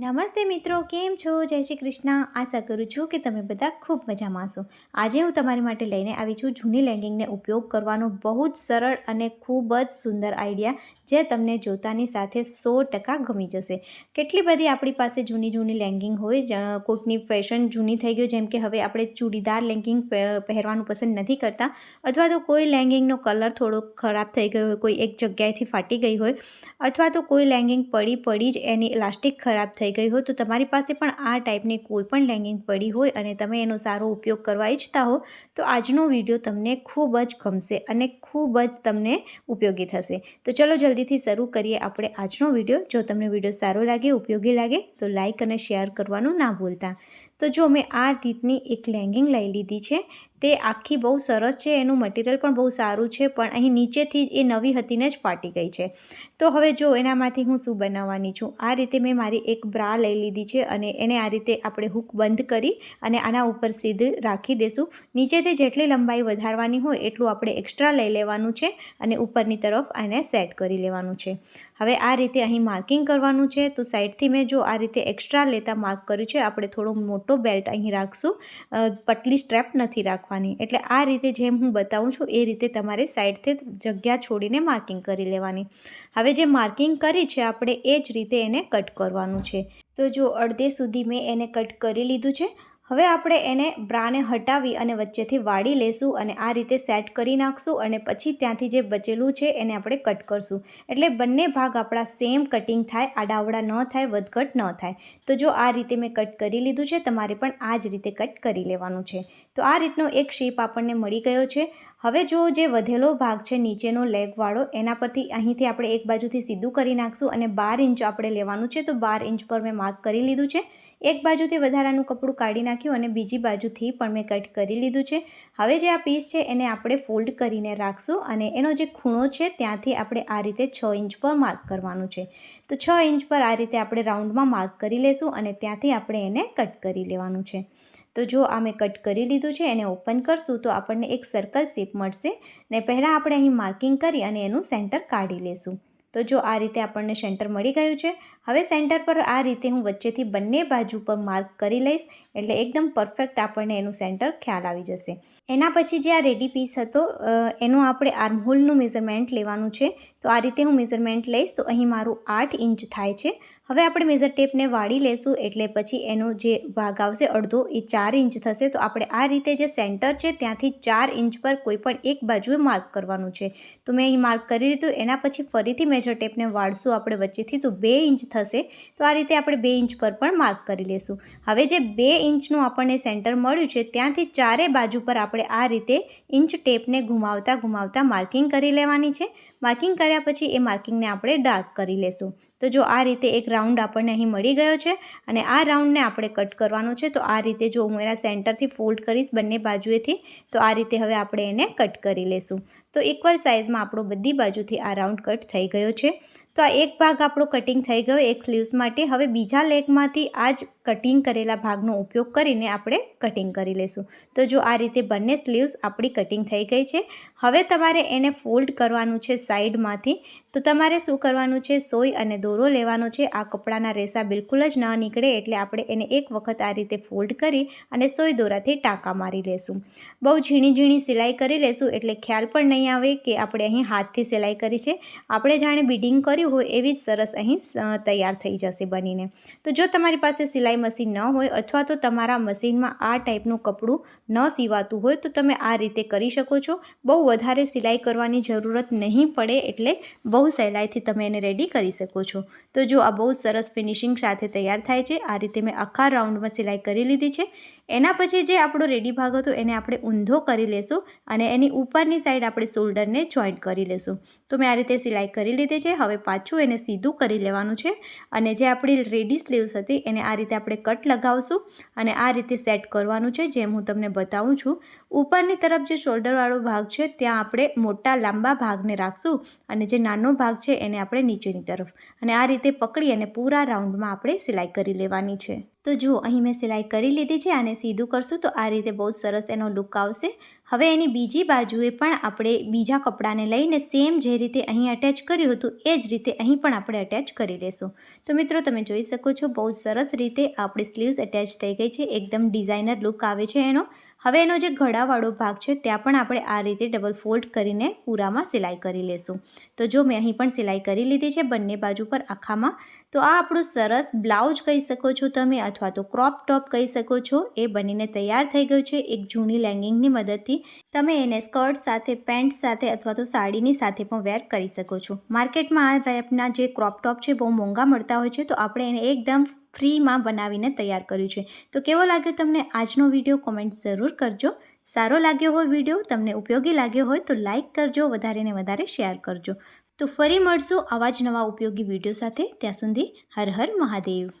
નમસ્તે મિત્રો, કેમ છો? જય શ્રી કૃષ્ણ. આશા કરું છું કે તમે બધા ખૂબ મજામાં હશો. આજે હું તમારી માટે લઈને આવી છું જૂની લેંગિંગને ઉપયોગ કરવાનો બહુ જ સરળ અને ખૂબ જ સુંદર આઈડિયા, જે તમને જોતાની સાથે સો ટકા ગમી જશે. કેટલી બધી આપણી પાસે જૂની જૂની લેંગિંગ હોય કોઈકની ફેશન જૂની થઈ ગયું, જેમ કે હવે આપણે ચૂડીદાર લેંગિંગ પહેરવાનું પસંદ નથી કરતા, અથવા તો કોઈ લેંગિંગનો કલર થોડો ખરાબ થઈ ગયો હોય, કોઈ એક જગ્યાએથી ફાટી ગઈ હોય, અથવા તો કોઈ લેંગિંગ પડી પડી જ એની ઇલાસ્ટિક ખરાબ થઈ ગઈ હોય તો તમારી પાસે પણ આ ટાઈપની કોઈ પણ લેગિંગ પડી હોય અને તમે એનો સારો ઉપયોગ કરવા ઈચ્છતા હો, તો આજનો વીડિયો તમને ખૂબ જ ગમશે અને ખૂબ જ તમને ઉપયોગી થશે. તો ચલો જલ્દીથી શરૂ કરીએ આપણે આજનો વીડિયો. જો તમને વીડિયો સારો લાગે, ઉપયોગી લાગે, તો લાઈક અને શેર કરવાનું ના ભૂલતા. તો જો મેં આ રીતની એક લેંગિંગ લઈ લીધી છે, તે આખી બહુ સરસ છે, એનું મટીરિયલ પણ બહુ સારું છે, પણ અહીં નીચેથી જ એ નવી હતીને જ ફાટી ગઈ છે. તો હવે જો એનામાંથી હું શું બનાવવાની છું? આ રીતે મેં મારી એક બ્રા લઈ લીધી છે અને એને આ રીતે આપણે હૂક બંધ કરી અને આના ઉપર સીધ રાખી દેશું. નીચેથી જેટલી લંબાઈ વધારવાની હોય એટલું આપણે એક્સ્ટ્રા લઈ લેવાનું છે અને ઉપરની તરફ આને સેટ કરી લેવાનું છે. હવે આ રીતે અહીં માર્કિંગ કરવાનું છે, તો સાઈડથી મેં જો આ રીતે એક્સ્ટ્રા લેતા માર્ક કર્યું છે, આપણે થોડું મોટો બેલ્ટ અહીં રાખશું. પટલી સ્ટ્રેપ નથી રાખવાની. એટલે આ રીતે જેમ હું બતાવું છું, એ રીતે તમારે સાઈડથી જગ્યા છોડીને માર્કિંગ કરી લેવાની. હવે જે માર્કિંગ કરી છે, આપણે એ જ રીતે એને કટ કરવાનું છે. તો જો અડધે સુધી મેં એને કટ કરી લીધું છે હવે આપણે એને બ્રાને હટાવી અને વચ્ચેથી વાળી લેશું અને આ રીતે સેટ કરી નાખશું અને પછી ત્યાંથી જે બચેલું છે એને આપણે કટ કરશું. એટલે બંને ભાગ આપણા સેમ કટિંગ થાય, આડાવડા ન થાય, વધઘટ ન થાય. તો જો આ રીતે મેં કટ કરી લીધું છે, તમારે પણ આ જ રીતે કટ કરી લેવાનું છે. તો આ રીતનો એક શેપ આપણને મળી ગયો છે. હવે જો જે વધેલો ભાગ છે નીચેનો લેગવાળો એના પરથી અહીંથી આપણે એક બાજુથી સીધું કરી નાખશું અને બાર ઇંચ આપણે લેવાનું છે. તો બાર ઇંચ પર મેં માર્ક કરી લીધું છે. એક બાજુથી વધારાનું કપડું કાઢી નાખ્યું અને બીજી બાજુથી પણ મેં કટ કરી લીધું છે. હવે જે આ પીસ છે એને આપણે ફોલ્ડ કરીને રાખશું અને એનો જે ખૂણો છે ત્યાંથી આપણે આ રીતે છ ઇંચ પર માર્ક કરવાનું છે. તો છ ઇંચ પર આ રીતે આપણે રાઉન્ડમાં માર્ક કરી લેશું અને ત્યાંથી આપણે એને કટ કરી લેવાનું છે. તો જો આ મેં કટ કરી લીધું છે, એને ઓપન કરશું તો આપણને એક સર્કલ શેપ મળશે ને પહેલાં આપણે અહીં માર્કિંગ કરી અને એનું સેન્ટર કાઢી લેશું. તો જો આ રીતે આપણને સેન્ટર મળી ગયું છે, હવે સેન્ટર પર આ રીતે હું વચ્ચેથી બંને બાજુ પર માર્ક કરી લઈશ, એટલે એકદમ પરફેક્ટ આપણને એનું સેન્ટર ખ્યાલ આવી જશે. એના પછી જે આ રેડી પીસ હતો એનું આપણે આર્મહોલનું મેઝરમેન્ટ લેવાનું છે તો આ રીતે હું મેઝરમેન્ટ લઈશ. તો અહીં મારું આઠ ઇંચ થાય છે. હવે આપણે મેઝર ટેપને વાળી લેશું એટલે પછી એનો જે ભાગ આવશે, અડધો, એ ચાર ઇંચ થશે. તો આપણે આ રીતે જે સેન્ટર છે, ત્યાંથી ચાર ઇંચ પર કોઈ પણ એક બાજુએ માર્ક કરવાનું છે. તો મેં અહીં માર્ક કરી લીધું. એના પછી ફરીથી મેજર ટેપને વાળશું આપણે વચ્ચેથી. તો બે ઇંચ થશે. તો આ રીતે આપણે બે ઇંચ પર પણ માર્ક કરી લેશું. હવે જે બે ઇંચનું આપણને સેન્ટર મળ્યું છે, ત્યાંથી ચારે બાજુ પર આપણે આ રીતે ઇંચ ટેપને ઘુમાવતા ઘુમાવતા માર્કિંગ કરી લેવાની છે. માર્કિંગ કર્યા પછી એ માર્કિંગને આપણે ડાર્ક કરી લેશું. તો જો આ રીતે એક રાઉન્ડ આપણને અહીં મળી ગયો છે અને આ રાઉન્ડને આપણે કટ કરવાનો છે, તો આ રીતે જો હું એના સેન્ટરથી ફોલ્ડ કરીશ બંને બાજુએથી, તો આ રીતે હવે આપણે એને કટ કરી લેશું. તો ઇક્વલ સાઇઝમાં આપણો બધી બાજુથી આ રાઉન્ડ કટ થઈ ગયો છે. તો આ એક ભાગ આપણો કટિંગ થઈ ગયો એક સ્લીવ્સ માટે. હવે બીજા લેગમાંથી આ જ કટિંગ કરેલા ભાગનો ઉપયોગ કરીને આપણે કટિંગ કરી લેશું. તો જો આ રીતે બંને સ્લીવ્સ આપણી કટિંગ થઈ ગઈ છે, હવે તમારે એને ફોલ્ડ કરવાનું છે સાઈડમાંથી તો તમારે શું કરવાનું છે, સોય અને દોરો લેવાનો છે. આ કપડાના રેસા બિલકુલ જ ન નીકળે એટલે આપણે એને એક વખત આ રીતે ફોલ્ડ કરી અને સોય દોરાથી ટાંકા મારી લેશું. બહુ ઝીણી ઝીણી સિલાઈ કરી લેશું એટલે ખ્યાલ પણ નહીં આવે કે આપણે અહીં હાથથી સિલાઈ કરી છે. આપણે જાણે બીડિંગ કર્યું હોય એવી જ સરસ અહીં તૈયાર થઈ જશે બનીને. તો જો તમારી પાસે સિલાઈ મશીન ન હોય અથવા તો તમારા મશીનમાં આ ટાઈપનું કપડું ન સીવાતું હોય તો તમે આ રીતે કરી શકો છો. બહુ વધારે સિલાઈ કરવાની જરૂરત નહીં પડે એટલે બહુ સહેલાઈથી તમે એને રેડી કરી શકો છો. તો જો આ બહુ સરસ ફિનિશિંગ સાથે તૈયાર થાય છે, આ રીતે મેં આખા રાઉન્ડમાં સિલાઈ કરી લીધી છે. એના પછી જે આપણો રેડી ભાગ હતો એને આપણે ઊંધો કરી લેશું અને એની ઉપરની સાઈડ આપણે શોલ્ડરને જોઈન્ટ કરી લેશું. તો મેં આ રીતે સિલાઈ કરી લીધી છે, હવે પાછું એને સીધું કરી લેવાનું છે અને જે આપણી રેડી સ્લીવ્સ હતી એને આ રીતે આપણે કટ લગાવશું અને આ રીતે સેટ કરવાનું છે, જેમ હું તમને બતાવું છું. ઉપરની તરફ જે શોલ્ડરવાળો ભાગ છે, ત્યાં આપણે મોટા લાંબા ભાગને રાખશું અને જે નાનો ભાગ છે એને આપણે નીચેની તરફ. અને આ રીતે પકડી અને પૂરા રાઉન્ડમાં આપણે સિલાઈ કરી લેવાની છે. તો જુઓ, અહીં મેં સિલાઈ કરી લીધી છે અને સીધું કરશું તો આ રીતે બહુ સરસ એનો લુક આવશે. હવે એની બીજી બાજુએ પણ આપણે બીજા કપડાને લઈને સેમ જે રીતે અહીં અટેચ કર્યું હતું, એ જ રીતે અહીં પણ આપણે અટેચ કરી લેશું. તો મિત્રો, તમે જોઈ શકો છો, બહુ સરસ રીતે આપણી સ્લીવ્સ અટેચ થઈ ગઈ છે, એકદમ ડિઝાઇનર લુક આવે છે એનો. હવે એનો જે ઘડાવાળો ભાગ છે, ત્યાં પણ આપણે આ રીતે ડબલ ફોલ્ડ કરીને પૂરામાં સિલાઈ કરી લેશું. તો જો મેં અહીં પણ સિલાઈ કરી લીધી છે, બંને બાજુ પર આખામાં, તો આ આપણું સરસ બ્લાઉઝ કહી શકો છો તમે, અથવા તો ક્રોપ ટોપ કહી શકો છો, એ બનીને તૈયાર થઈ ગયું છે. એક જૂની લેંગિંગની મદદથી તમે એને સ્કર્ટ સાથે, પેન્ટ સાથે અથવા તો સાડીની સાથે પણ વેર કરી શકો છો. માર્કેટમાં આ ટાઈપના જે ક્રોપ ટોપ છે બહુ મોંઘા મળતા હોય છે, તો આપણે એને એકદમ ફ્રીમાં બનાવીને તૈયાર કર્યું છે. તો કેવો લાગ્યો તમને આજનો વીડિયો? કોમેન્ટ જરૂર કરજો. સારો લાગ્યો હોય વીડિયો, તમને ઉપયોગી લાગ્યો હોય તો લાઇક કરજો, વધારે ને વધારે શેર કરજો. તો ફરી મળશું આવા જ નવા ઉપયોગી વીડિયો સાથે. ત્યાં સુધી હર હર મહાદેવ.